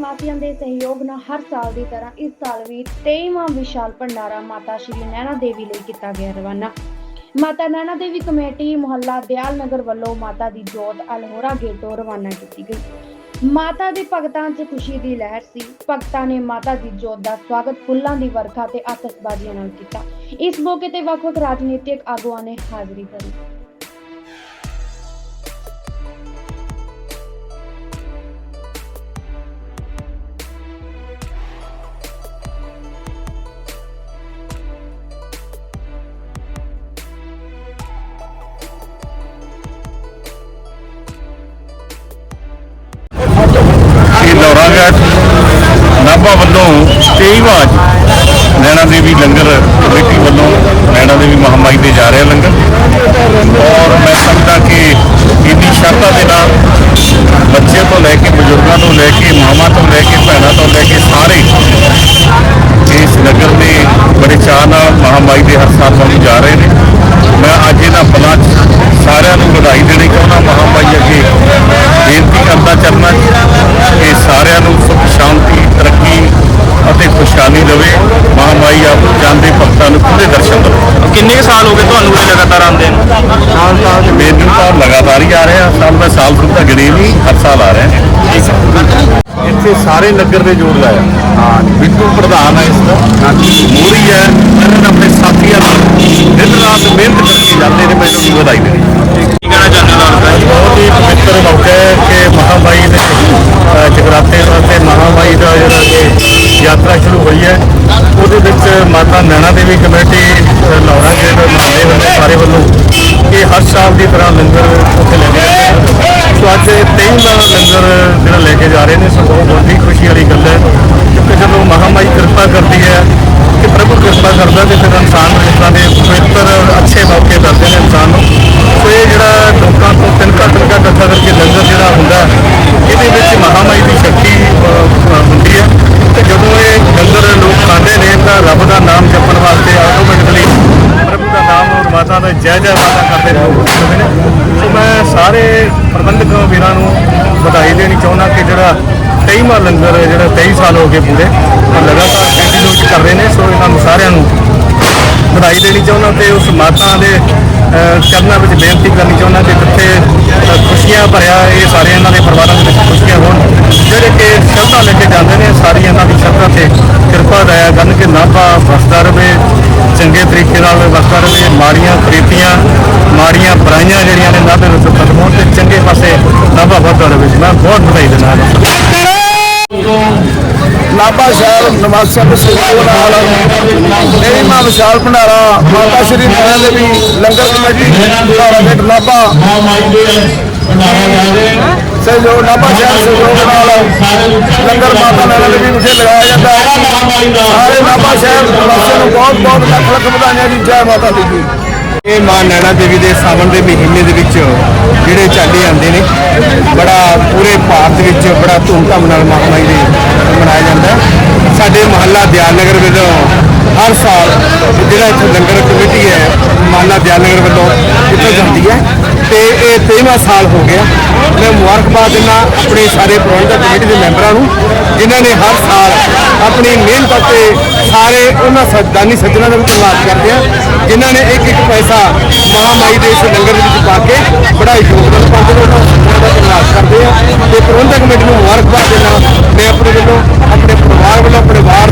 ਨਿਵਾਸੀਆਂ ਦੇ ਸਹਿਯੋਗ ਨਾਲ ਹਰ ਸਾਲ ਦੀ ਤਰ੍ਹਾਂ ਇਸ ਸਾਲ ਵੀ 23ਵਾਂ ਵਿਸ਼ਾਲ ਭੰਡਾਰਾ ਮਾਤਾ ਸ਼੍ਰੀ ਨੈਣਾ ਦੇਵੀ ਲਈ ਕੀਤਾ ਗਿਆ ਰਵਾਨਾ। ਮਾਤਾ ਨੈਣਾ ਦੇਵੀ ਕਮੇਟੀ ਮੁਹੱਲਾ ਦਿਆਲ ਨਗਰ ਵੱਲੋਂ ਮਾਤਾ ਦੀ ਜੋਤ ਅਲਹੋਰਾ ਗੇਟ ਤੋਂ ਰਵਾਨਾ ਕੀਤੀ ਗਈ। ਮਾਤਾ ਦੇ ਭਗਤਾਂ 'ਚ ਖੁਸ਼ੀ ਦੀ ਲਹਿਰ ਸੀ। ਭਗਤਾਂ ਨੇ ਮਾਤਾ ਦੀ ਜੋਤ ਦਾ ਸਵਾਗਤ ਫੁੱਲਾਂ ਦੀ ਵਰਖਾ ਤੇ ਆਤਸ਼ਬਾਜ਼ੀਆਂ ਨਾਲ ਕੀਤਾ। ਇਸ ਮੌਕੇ ਤੇ ਵੱਖ-ਵੱਖ ਰਾਜਨੀਤਿਕ ਆਗੂਆਂ ਨੇ ਹਾਜ਼ਰੀ ਭਰੀ। ਨਾਭਾ ਵੱਲੋਂ 23ਵਾਂ ਨੈਣਾ ਦੇਵੀ ਲੰਗਰ ਕਮੇਟੀ ਵੱਲੋਂ ਨੈਣਾ ਦੇਵੀ ਮਹਾਮਾਈ 'ਤੇ ਜਾ ਰਿਹਾ ਲੰਗਰ। ਔਰ ਮੈਂ ਸਮਝਦਾ ਕਿ ਇੰਨੀ ਸ਼ਰਧਾ ਦੇ ਨਾਲ ਬੱਚੇ ਤੋਂ ਲੈ ਕੇ ਬਜ਼ੁਰਗਾਂ ਤੋਂ ਲੈ ਕੇ ਮਾਵਾਂ ਤੋਂ ਲੈ ਕੇ ਭੈਣਾਂ ਤੋਂ ਲੈ ਕੇ ਸਾਰੇ ਇਸ ਲੰਗਰ ਦੇ ਬੜੇ ਚਾਅ ਨਾਲ ਮਹਾਮਾਈ ਦੇ ਹਰ ਸਾਲ ਵਾਂਗੂ ਜਾ ਰਹੇ ਨੇ ਮੈਂ ਅੱਜ ਇਹਨਾਂ ਪਲਾਂ 'ਚ ਸਾਰਿਆਂ ਨੂੰ ਵਧਾਈ ਦੇਣੀ ਚਾਹੁੰਦਾ ਮਹਾਮਾਈ ਅੱਗੇ ਬੇਨਤੀ ਕਰਦਾ ਚੱਲਣਾ ਕਿ ਸਾਰਿਆਂ ਨੂੰ ਸੁਖ ਸ਼ਾਂਤੀ ਤਰੱਕੀ ਅਤੇ ਖੁਸ਼ਹਾਲੀ ਦੇਵੇ ਮਹਾਮਾਈ ਆਪ ਜਾਂਦੇ ਭਗਤਾਂ ਨੂੰ ਖੁੱਲੇ ਦਰਸ਼ਨ ਦੇਵੇ ਕਿੰਨੇ ਕੁ ਸਾਲ ਹੋ ਗਏ ਤੁਹਾਨੂੰ ਇਹ ਲਗਾਤਾਰ ਆਉਂਦੇ ਨੂੰ? ਸਾਲ ਸਾਲ ਮੈਨੂੰ ਤਾਂ ਲਗਾਤਾਰ ਹੀ ਆ ਰਹੇ ਆ। ਸਾਲ ਮੈਂ ਸਾਲ ਤੋਂ ਤਾਂ ਗਿਣੇ ਨਹੀਂ ਹਰ ਸਾਲ ਆ ਰਹੇ ਨੇ ਇੱਥੇ ਸਾਰੇ ਨਗਰ ਦੇ ਜੋੜ ਲਾਇਆ। ਹਾਂ। ਬਿੱਟੂ ਪ੍ਰਧਾਨ ਹੈ ਇਸ ਦਾ। ਮੂਰੀ ਹੈ ਇਹਨਾਂ ਆਪਣੇ ਸਾਥੀਆਂ ਨਾਲ ਦਿਨ ਰਾਤ ਮਿਹਨਤ ਕਰਕੇ ਜਾਂਦੇ ਨੇ ਮੈਨੂੰ ਵੀ ਵਧਾਈ ਦੇਣੀ ਕੀ ਕਹਿਣਾ ਚਾਹੁੰਦੇ ਹੋ ਲਾਲ ਜੀ? ਬਹੁਤ ਹੀ ਪਵਿੱਤਰ ਮੌਕਾ ਹੈ ਕਿ ਮਹਾਮਾਈ ਦੇ ਜਗਰਾਤੇ ਮਹਾਮਾਈ ਦਾ ਜਿਹੜਾ ਕਿ ਯਾਤਰਾ ਸ਼ੁਰੂ ਹੋਈ ਹੈ। ਉਹਦੇ ਵਿੱਚ ਮਾਤਾ ਨੈਣਾ ਦੇਵੀ ਕਮੇਟੀ ਲਾਹੌਰਾ ਇਹ ਦੀ ਤਰ੍ਹਾਂ ਲੰਗਰ ਉੱਥੇ ਲੈ ਕੇ ਜਾਂਦੇ ਨੇ। ਸੋ ਅੱਜ 23ਵਾਂ ਲੰਗਰ ਜਿਹੜਾ ਲੈ ਕੇ ਜਾ ਰਹੇ ਨੇ ਸੋ ਬਹੁਤ ਵੱਡੀ ਖੁਸ਼ੀ ਵਾਲੀ ਗੱਲ ਹੈ ਕਿਉਂਕਿ ਜਦੋਂ ਮਹਾਮਾਈ ਕਿਰਪਾ ਕਰਦੀ ਹੈ ਕਿ ਪ੍ਰਭੂ ਕਿਰਪਾ ਕਰਦਾ ਤੇ ਫਿਰ ਇਨਸਾਨ ਨੂੰ ਇਸ ਤਰ੍ਹਾਂ ਦੇ ਪਵਿੱਤਰ ਅੱਛੇ ਮੌਕੇ ਮਿਲਦੇ ਨੇ ਇਨਸਾਨ ਨੂੰ ਸੋ ਇਹ ਜਿਹੜਾ ਲੋਕਾਂ ਤੋਂ ਤਿਨਕਾ ਤਿਨਕਾ ਇਕੱਠਾ ਕਰਕੇ ਲੰਗਰ ਜਿਹੜਾ ਹੁੰਦਾ ਇਹਦੇ ਵਿੱਚ ਮਹਾਮਾਈ ਦੀ ਸ਼ਕਤੀ ਅ, ਅ, ਹੁੰਦੀ ਹੈ ਤੇ ਜਦੋਂ ਇਹ ਲੰਗਰ ਲੋਕ ਖਾਂਦੇ ਨੇ ਤਾਂ ਰੱਬ ਦਾ ਨਾਮ ਜਪਣ ਵਾਸਤੇ ਆਟੋਮੈਟਿਕਲੀ ਪ੍ਰਭੂ ਦਾ ਨਾਮ ਔਰ ਮਾਤਾ ਦਾ ਜੈ ਜੈ ਮਾਤਾ ਕਰਦੇ ਨੇ ਲੋਕ ਖੁਸ਼ ਹੁੰਦੇ ਨੇ ਸੋ ਮੈਂ ਸਾਰੇ ਪ੍ਰਬੰਧਕ ਵੀਰਾਂ ਨੂੰ ਵਧਾਈ ਦੇਣੀ ਚਾਹੁੰਦਾ ਕਿ ਜਿਹੜਾ 23ਵਾਂ ਲੰਗਰ ਜਿਹੜਾ 23 ਸਾਲ ਹੋ ਗਏ ਪੂਰੇ ਔਰ ਲਗਾਤਾਰ ਕੰਟੀਨਿਊ ਕਰ ਰਹੇ ਨੇ। ਸੋ ਇਹਨਾਂ ਨੂੰ ਸਾਰਿਆਂ ਨੂੰ ਵਧਾਈ ਦੇਣੀ ਚਾਹੁੰਦਾ ਤੇ ਉਸ ਮਾਤਾ ਦੇ ਚਰਨਾਂ ਵਿੱਚ ਬੇਨਤੀ ਕਰਨੀ ਚਾਹੁੰਦਾ ਕਿ ਜਿੱਥੇ ਖੁਸ਼ੀਆਂ ਭਰਿਆ ਇਹ ਸਾਰੇ ਇਹਨਾਂ ਦੇ ਪਰਿਵਾਰਾਂ ਦੇ ਵਿੱਚ ਖੁਸ਼ੀਆਂ ਹੋਣ। ਜਿਹੜੇ ਕਿ ਸ਼ਰਧਾ ਲੈ ਕੇ ਜਾਂਦੇ ਨੇ, ਸਾਰੀ ਇਹਨਾਂ ਦੀ ਸ਼ਰਧਾ ਤੇ ਕਿਰਪਾ ਦਇਆ ਕਰਨ ਕਿ ਨਾਭਾ ਵਸਦਾ ਰਵੇ ਚੰਗੇ ਤਰੀਕੇ ਨਾਲ ਵਸਦਾ ਰਵੇ ਮਾੜੀਆਂ ਪ੍ਰੀਤੀਆਂ ਮਾੜੀਆਂ ਬੁਰਾਈਆਂ ਜਿਹੜੀਆਂ ਨੇ ਨਾਭੇ ਵਿੱਚ ਖਤਮ ਹੋਣ ਤੇ ਚੰਗੇ ਪਾਸੇ ਨਾਭਾ ਵੱਧਦਾ ਰਵੇ ਮੈਂ ਬਹੁਤ ਵਧਾਈ ਦਿੰਦਾ ਹਾਂ। ਨਾਭਾ ਸ਼ਹਿਰ ਨਿਵਾਸੀਆਂ ਦੇ ਸਹਿਯੋਗ ਨਾਲ। ਤੇਈਵਾਂ ਵਿਸ਼ਾਲ ਭੰਡਾਰਾ, ਮਾਤਾ ਸ਼੍ਰੀ ਨੈਣਾ ਦੇਵੀ, ਲੰਗਰ ਕਮੇਟੀ, ਭੰਡਾਰਾ ਗੇਟ ਨਾਭਾ। ਸਹਿਯੋਗ, ਨਾਭਾ ਸ਼ਹਿਰ ਸਹਿਯੋਗ ਨਾਲ ਲੰਗਰ ਮਾਤਾ ਨੈਣਾ ਦੇਵੀ ਵਿਖੇ ਲਗਾਇਆ ਜਾਂਦਾ ਹੈ। ਸਾਰੇ ਨਾਭਾ ਸ਼ਹਿਰ ਬਹੁਤ ਬਹੁਤ ਲੱਖ ਲੱਖ ਵਧਾਈਆਂ ਜੀ, ਜੈ ਮਾਤਾ ਦੀ ਜੀ। ਇਹ ਮਾਂ ਨੈਣਾ ਦੇਵੀ ਦੇ ਸਾਵਣ ਦੇ ਮਹੀਨੇ ਦੇ ਵਿੱਚ ਜਿਹੜੇ ਚਾਲੇ ਆਉਂਦੇ ਨੇ, ਬੜਾ ਪੂਰੇ ਭਾਰਤ ਵਿੱਚ ਬੜਾ ਧੂਮਧਾਮ ਨਾਲ ਮਹਾਮਾਈ ਦੇ ਮਨਾਇਆ ਜਾਂਦਾ। ਸਾਡੇ ਮਹੱਲਾ ਦਿਆਲਨਗਰ ਵੱਲੋਂ ਹਰ ਸਾਲ ਜਿਹੜਾ ਇੱਥੇ ਲੰਗਰ ਕਮੇਟੀ ਹੈ ਮਹੱਲਾ ਦਿਆਲਨਗਰ ਵੱਲੋਂ ਇੱਥੇ ਜਾਂਦੀ ਹੈ। ਤੇ ਇਹ 23ਵਾਂ ਸਾਲ ਹੋ ਗਿਆ। ਮੈਂ ਮੁਬਾਰਕਬਾਦ ਦਿੰਦਾ ਆਪਣੇ ਸਾਰੇ ਪ੍ਰਬੰਧਕ ਕਮੇਟੀ ਦੇ ਮੈਂਬਰਾਂ ਨੂੰ, ਜਿਨ੍ਹਾਂ ਨੇ ਹਰ ਸਾਲ ਆਪਣੀ ਮਿਹਨਤ ਅਤੇ ਸਾਰੇ ਉਹਨਾਂ ਸੱਜਦਾਨੀ ਸੱਜਣਾਂ ਦਾ ਵੀ ਧੰਨਵਾਦ ਕਰਦੇ ਆ ਜਿਨ੍ਹਾਂ ਨੇ ਇੱਕ ਇੱਕ ਪੈਸਾ ਮਹਾਮਾਈ ਦੇ ਇਸ ਲੰਗਰ ਦੇ ਵਿੱਚ ਪਾ ਕੇ ਬੜਾ ਯੋਗਦਾਨ ਪਾਉਂਦੇ ਨੇ, ਉਹਨਾਂ ਸੱਜਣਾਂ ਦਾ ਧੰਨਵਾਦ ਕਰਦੇ ਆ ਤੇ ਪ੍ਰਬੰਧਕ ਕਮੇਟੀ ਨੂੰ ਮੁਬਾਰਕਬਾਦ ਦਿੰਦਾ ਮੈਂ ਆਪਣੇ ਵੱਲੋਂ, ਆਪਣੇ ਪਰਿਵਾਰ ਵੱਲੋਂ, ਪਰਿਵਾਰ